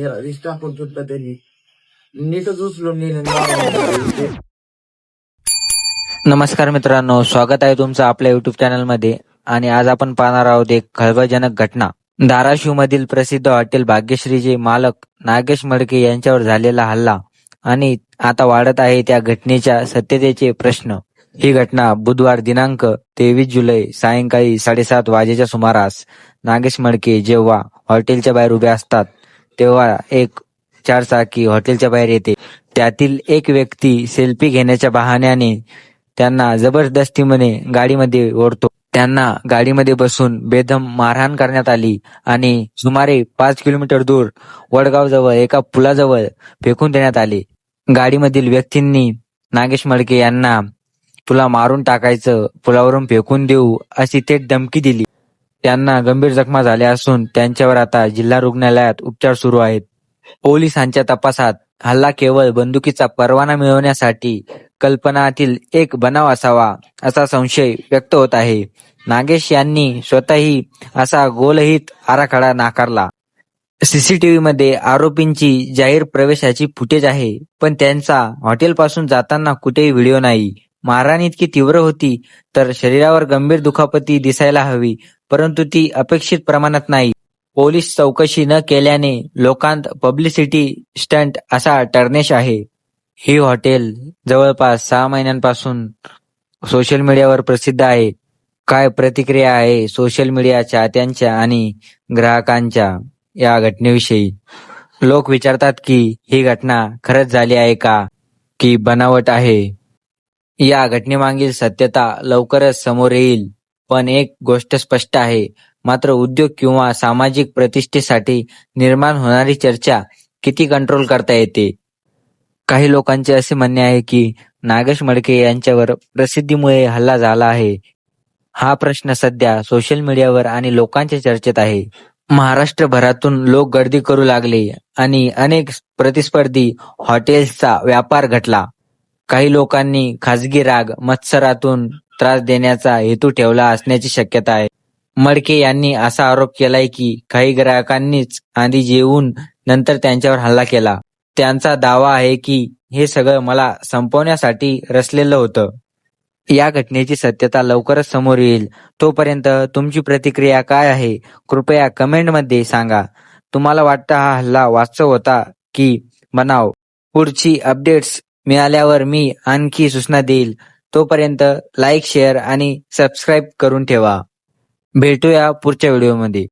रिस्टा पण सुटला नमस्कार मित्रांनो स्वागत आहे तुमचं आपल्या युट्यूब चॅनलमध्ये आणि आज आपण पाहणार आहोत एक खळबळजनक घटना. धाराशिव मधील प्रसिद्ध हॉटेल भाग्यश्रीचे मालक नागेश मडके यांच्यावर झालेला हल्ला आणि आता वाढत आहे त्या घटनेच्या सत्यतेचे प्रश्न. ही घटना बुधवार दिनांक तेवीस जुलै सायंकाळी साडेसात वाजेच्या सुमारास नागेश मडके जेव्हा हॉटेलच्या बाहेर उभे असतात तेव्हा एक चारचाकी हॉटेलच्या बाहेर येते. त्यातील एक व्यक्ती सेल्फी घेण्याच्या बहाण्याने त्यांना जबरदस्तीमध्ये गाडीमध्ये ओढतो. त्यांना गाडीमध्ये बसून बेदम मारहाण करण्यात आली आणि सुमारे पाच किलोमीटर दूर वडगाव जवळ एका पुलाजवळ फेकून देण्यात आले. गाडीमधील व्यक्तींनी नागेश मडके यांना तुला मारून टाकायचं पुलावरून फेकून देऊ अशी थेट धमकी दिली. त्यांना गंभीर जखमा झाल्या असून त्यांच्यावर आता जिल्हा रुग्णालयात उपचार सुरू आहेत. पोलिसांच्या तपासात हल्ला केवळ बंदुकीचा परवाना मिळवण्यासाठी कल्पनातील एक बनाव असावा असा संशय व्यक्त होत आहे. नागेश यांनी स्वतःही असा गोलहित आराखडा नाकारला. सीसीटीव्ही मध्ये आरोपींची जाहीर प्रवेशाची फुटेज आहे पण त्यांचा हॉटेल पासून जाताना कुठेही व्हिडिओ नाही. मारहाण इतकी तीव्र होती तर शरीरावर गंभीर दुखापती दिसायला हवी परंतु ती अपेक्षित प्रमाणात नाही. पोलीस चौकशी न केल्याने लोकांत पब्लिसिटी स्टंट असा टर्नेश आहे. ही हॉटेल जवळपास सहा महिन्यांपासून सोशल मीडियावर प्रसिद्ध आहे. काय प्रतिक्रिया आहे सोशल मीडिया चाहत्यांच्या आणि ग्राहकांच्या या घटनेविषयी? लोक विचारतात की ही घटना खरंच झाली आहे का? की बनावट आहे? या घटनेमागील सत्यता लवकरच समोर येईल. पण एक गोष्ट स्पष्ट आहे. मात्र उद्योग किंवा सामाजिक प्रतिष्ठेसाठी निर्माण होणारी चर्चा किती कंट्रोल करता येते? काही लोकांचे असे म्हणणे आहे की नागेश मडके यांच्यावर प्रसिद्धीमुळे हल्ला झाला आहे. हा प्रश्न सध्या सोशल मीडियावर आणि लोकांच्या चर्चेत आहे. महाराष्ट्रभरातून लोक गर्दी करू लागले आणि अनेक प्रतिस्पर्धी हॉटेल्सचा व्यापार घटला. काही लोकांनी खासगी राग मत्सरातून त्रास देण्याचा हेतू ठेवला असण्याची शक्यता आहे. मडके यांनी असा आरोप केलाय की काही ग्राहकांनीच आधी जेवून नंतर त्यांच्यावर हल्ला केला. त्यांचा दावा आहे की हे सगळं मला संपवण्यासाठी रचलेलं होतं. या घटनेची सत्यता लवकरच समोर येईल. तोपर्यंत तुमची प्रतिक्रिया काय आहे कृपया कमेंटमध्ये सांगा. तुम्हाला वाटतं हा हल्ला वास्तव होता की बनाव? पुढची अपडेट्स मिळाल्यावर मी आणखी सूचना देईल. तोपर्यंत लाईक शेअर आणि सबस्क्राईब करून ठेवा. भेटूया पुढच्या व्हिडिओमध्ये